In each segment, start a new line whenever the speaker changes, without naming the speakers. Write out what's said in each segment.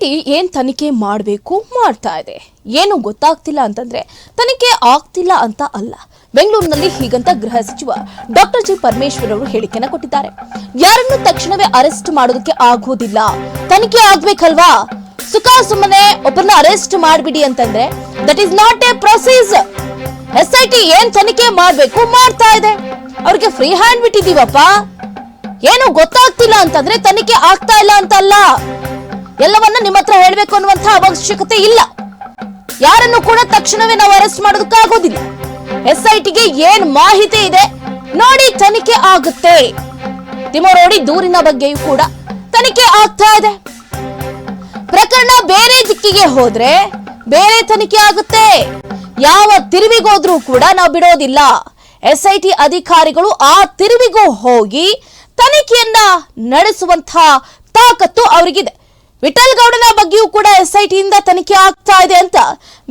T ಏನ್ ತನಿಖೆ ಮಾಡಬೇಕು ಮಾಡ್ತಾ ಇದೆ. ಏನು ಗೊತ್ತಾಗ್ತಿಲ್ಲ ಅಂತಂದ್ರೆ ತನಿಖೆ ಆಗ್ತಿಲ್ಲ ಅಂತ ಅಲ್ಲ. ಬೆಂಗಳೂರಿನಲ್ಲಿ ಹೀಗಂತ ಗೃಹ ಸಚಿವ ಡಾಕ್ಟರ್ ಜಿ ಪರಮೇಶ್ವರ್ ಅವರು ಹೇಳಿಕೆನ ಕೊಟ್ಟಿದ್ದಾರೆ. ಯಾರನ್ನು ತಕ್ಷಣವೇ ಅರೆಸ್ಟ್ ಮಾಡೋದಕ್ಕೆ ಆಗೋದಿಲ್ಲ ತನಿಖೆ ಆಗ್ಬೇಕಲ್ವಾ? ಸುಖ ಸುಮ್ಮನೆ ಒಬ್ಬರನ್ನ ಅರೆಸ್ಟ್ ಮಾಡ್ಬಿಡಿ ಅಂತಂದ್ರೆ that is not a process S I T ಏನ್ ತನಿಖೆ ಮಾಡ್ಬೇಕು ಮಾಡ್ತಾ ಇದೆ. ಅವ್ರಿಗೆ ಫ್ರೀ ಹ್ಯಾಂಡ್ ಬಿಟ್ಟಿದೀವಪ್ಪ ಏನು ಗೊತ್ತಾಗ್ತಿಲ್ಲ ಅಂತಂದ್ರೆ ತನಿಖೆ ಆಗ್ತಾ ಇಲ್ಲ ಅಂತ ಅಲ್ಲ ಎಲ್ಲವನ್ನ ನಿಮ್ಮ ಹತ್ರ ಹೇಳ್ಬೇಕು ಅನ್ನುವಂತ ಅವಶ್ಯಕತೆ ಇಲ್ಲ. ಯಾರನ್ನು ಕೂಡ ತಕ್ಷಣವೇ ನಾವು ಅರೆಸ್ಟ್ ಮಾಡೋದಕ್ಕಾಗೋದಿಲ್ಲ. ಎಸ್ ಐ ಟಿಗೆ ಏನ್ ಮಾಹಿತಿ ಇದೆ ನೋಡಿ ತನಿಖೆ ಆಗುತ್ತೆ. ತಿಮರೋಡಿ ದೂರಿನ ಬಗ್ಗೆಯೂ ಕೂಡ ತನಿಖೆ ಆಗ್ತಾ ಇದೆ. ಪ್ರಕರಣ ಬೇರೆ ದಿಕ್ಕಿಗೆ ಹೋದ್ರೆ ಬೇರೆ ತನಿಖೆ ಆಗುತ್ತೆ. ಯಾವ ತಿರುವಿಗೋದ್ರೂ ಕೂಡ ನಾವು ಬಿಡೋದಿಲ್ಲ. ಎಸ್ ಐ ಟಿ ಅಧಿಕಾರಿಗಳು ಆ ತಿರುವಿಗೂ ಹೋಗಿ ತನಿಖೆಯನ್ನ ನಡೆಸುವಂತ ತಾಕತ್ತು ಅವರಿಗಿದೆ. ವಿಠಲ್ ಗೌಡನ ಬಗ್ಗೆಯೂ ಕೂಡ ಎಸ್ಐಟಿಯಿಂದ ತನಿಖೆ ಆಗ್ತಾ ಇದೆ ಅಂತ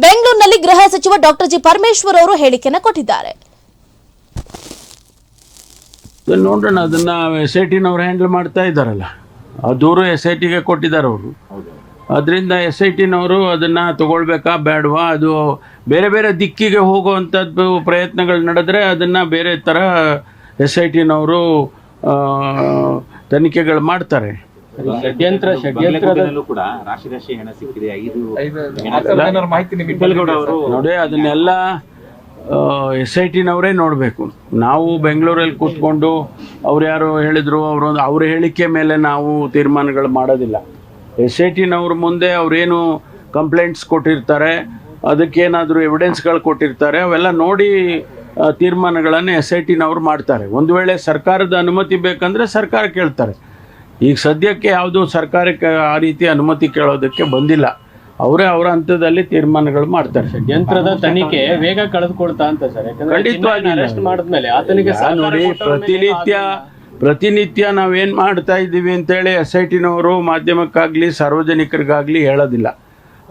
ಬೆಂಗಳೂರಿನಲ್ಲಿ ಗೃಹ ಸಚಿವ ಡಾಕ್ಟರ್ ಜಿ ಪರಮೇಶ್ವರ್ ಅವರು ಹೇಳಿಕೆಯನ್ನು ಕೊಟ್ಟಿದ್ದಾರೆ.
ನೋಡೋಣ, ಅದನ್ನ ಎಸ್ ಐ ಟಿನವ್ರು ಹ್ಯಾಂಡಲ್ ಮಾಡ್ತಾ ಇದ್ದಾರಲ್ಲ. ಆ ದೂರು ಎಸ್ ಐ ಟಿಗೆ ಕೊಟ್ಟಿದ್ದಾರೆ ಅವರು. ಅದರಿಂದ ಎಸ್ ಐ ಟಿನವರು ಅದನ್ನು ತಗೊಳ್ಬೇಕಾ ಬೇಡವಾ ಅದು ಬೇರೆ ಬೇರೆ ದಿಕ್ಕಿಗೆ ಹೋಗುವಂಥದ್ದು ಪ್ರಯತ್ನಗಳು ನಡೆದ್ರೆ ಅದನ್ನು ಬೇರೆ ಥರ ಎಸ್ ಐ ಟಿನವರು ತನಿಖೆಗಳು ಮಾಡ್ತಾರೆ.
ಷಡ್ಯಂತ್ರ
ಷಡ್ಯಂತ್ರದಲ್ಲೂ ಕೂಡ ರಾಶಿ ರಾಶಿ ಹಣ ಸಿಕ್ಕಿದೆ ಐದು
ಮಾಹಿತಿ ನಿಮಗೆ
ವಿಠಲ್ಗೌಡ ಅವರು
ನೋಡಿ ಅದನ್ನೆಲ್ಲ ಎಸ್ ಐ ಟಿನವರೇ ನೋಡಬೇಕು. ನಾವು ಬೆಂಗಳೂರಲ್ಲಿ ಕೂತ್ಕೊಂಡು ಅವ್ರು ಯಾರು ಹೇಳಿದ್ರು ಅವರೊಂದು ಅವ್ರ ಹೇಳಿಕೆ ಮೇಲೆ ನಾವು ತೀರ್ಮಾನಗಳು ಮಾಡೋದಿಲ್ಲ. ಎಸ್ ಐ ಟಿನವ್ರ ಮುಂದೆ ಅವರೇನು ಕಂಪ್ಲೇಂಟ್ಸ್ ಕೊಟ್ಟಿರ್ತಾರೆ ಅದಕ್ಕೇನಾದರೂ ಎವಿಡೆನ್ಸ್ಗಳು ಕೊಟ್ಟಿರ್ತಾರೆ ಅವೆಲ್ಲ ನೋಡಿ ಆ, ತೀರ್ಮಾನಗಳನ್ನು ಎಸ್ ಐ ಟಿನವ್ರು ಮಾಡ್ತಾರೆ. ಒಂದು ವೇಳೆ ಸರ್ಕಾರದ ಅನುಮತಿ ಬೇಕಂದರೆ ಸರ್ಕಾರ ಕೇಳ್ತಾರೆ. ಈಗ ಸದ್ಯಕ್ಕೆ ಯಾವುದು ಸರ್ಕಾರಕ್ಕೆ ಆ ರೀತಿ ಅನುಮತಿ ಕೇಳೋದಕ್ಕೆ ಬಂದಿಲ್ಲ. ಅವರೇ ಅವರ ಹಂತದಲ್ಲಿ ತೀರ್ಮಾನಗಳು ಮಾಡ್ತಾರೆ
ಯಂತ್ರದ ತನಿಖೆ ವೇಗ ಕಳೆದುಕೊಳ್ತಾ ಅಂತ ಸರ್.
ಖಂಡಿತವಾಗಿ
ಅರೆಸ್ಟ್ ಮಾಡಿದ್ಮೇಲೆ ಆತನಿಗೆ
ನೋಡಿ ಪ್ರತಿನಿತ್ಯ ಪ್ರತಿನಿತ್ಯ ನಾವೇನು ಮಾಡ್ತಾ ಇದ್ದೀವಿ ಅಂತೇಳಿ ಎಸ್ ಐ ಟಿನವರು ಮಾಧ್ಯಮಕ್ಕಾಗಲಿ ಸಾರ್ವಜನಿಕರಿಗಾಗಲಿ ಹೇಳೋದಿಲ್ಲ.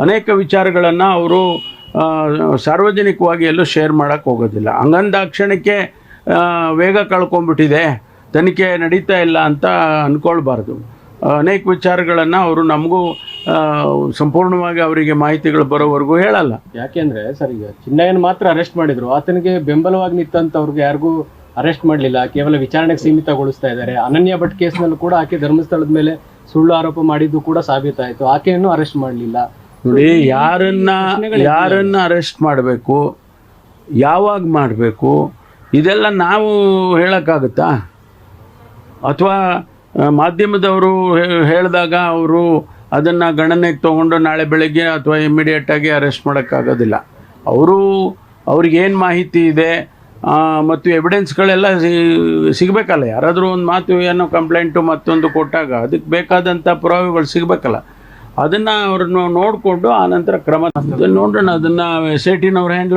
ಅನೇಕ ವಿಚಾರಗಳನ್ನು ಅವರು ಸಾರ್ವಜನಿಕವಾಗಿ ಎಲ್ಲೂ ಶೇರ್ ಮಾಡೋಕ್ಕೆ ಹೋಗೋದಿಲ್ಲ. ಹಂಗಂದಾಕ್ಷಣಕ್ಕೆ ವೇಗ ಕಳ್ಕೊಂಡ್ಬಿಟ್ಟಿದೆ. ತನಿಖೆ ನಡೀತಾ ಇಲ್ಲ ಅಂತ ಅಂದ್ಕೊಳ್ಬಾರ್ದು ಅನೇಕ ವಿಚಾರಗಳನ್ನು ಅವರು ನಮಗೂ ಸಂಪೂರ್ಣವಾಗಿ ಅವರಿಗೆ ಮಾಹಿತಿಗಳು ಬರೋವರೆಗೂ ಹೇಳಲ್ಲ.
ಯಾಕೆಂದ್ರೆ ಸರ್ ಈಗ ಚಿನ್ನಯ್ಯನ ಮಾತ್ರ ಅರೆಸ್ಟ್ ಮಾಡಿದ್ರು. ಆತನಿಗೆ ಬೆಂಬಲವಾಗಿ ನಿಂತಂಥವ್ರಿಗೆ ಯಾರಿಗೂ ಅರೆಸ್ಟ್ ಮಾಡಲಿಲ್ಲ. ಕೇವಲ ವಿಚಾರಣೆಗೆ ಸೀಮಿತಗೊಳಿಸ್ತಾ ಇದ್ದಾರೆ. ಅನನ್ಯ ಭಟ್ ಕೇಸ್ನಲ್ಲೂ ಕೂಡ ಆಕೆ ಧರ್ಮಸ್ಥಳದ ಮೇಲೆ ಸುಳ್ಳು ಆರೋಪ ಮಾಡಿದ್ದು ಕೂಡ ಸಾಬೀತಾಯಿತು. ಆಕೆಯನ್ನು ಅರೆಸ್ಟ್ ಮಾಡಲಿಲ್ಲ.
ನೋಡಿ ಯಾರನ್ನ ಯಾರನ್ನ ಅರೆಸ್ಟ್ ಮಾಡಬೇಕು ಯಾವಾಗ ಮಾಡಬೇಕು ಇದೆಲ್ಲ ನಾವು ಹೇಳೋಕ್ಕಾಗುತ್ತಾ? ಅಥವಾ ಮಾಧ್ಯಮದವರು ಹೇಳಿದಾಗ ಅವರು ಅದನ್ನು ಗಣನೆಗೆ ತೊಗೊಂಡು ನಾಳೆ ಬೆಳಗ್ಗೆ ಅಥವಾ ಇಮ್ಮಿಡಿಯೇಟಾಗಿ ಅರೆಸ್ಟ್ ಮಾಡೋಕ್ಕಾಗೋದಿಲ್ಲ. ಅವರು, ಅವ್ರಿಗೇನು ಮಾಹಿತಿ ಇದೆ ಮತ್ತು ಎವಿಡೆನ್ಸ್ಗಳೆಲ್ಲ ಸಿಗಬೇಕಲ್ಲ. ಯಾರಾದರೂ ಒಂದು ಮಾತು ಏನೋ ಕಂಪ್ಲೇಂಟು ಮತ್ತೊಂದು ಕೊಟ್ಟಾಗ ಅದಕ್ಕೆ ಬೇಕಾದಂಥ ಪುರಾವೆಗಳು ಸಿಗಬೇಕಲ್ಲ. ಅದನ್ನು ಅವ್ರನ್ನ ನೋಡಿಕೊಂಡು ಆನಂತರ ಕ್ರಮ ನೋಡೋಣ ಅದನ್ನು ಎಸ್ ಐ ಟಿನವ್ರು ಹ್ಯಾಂಡಲ್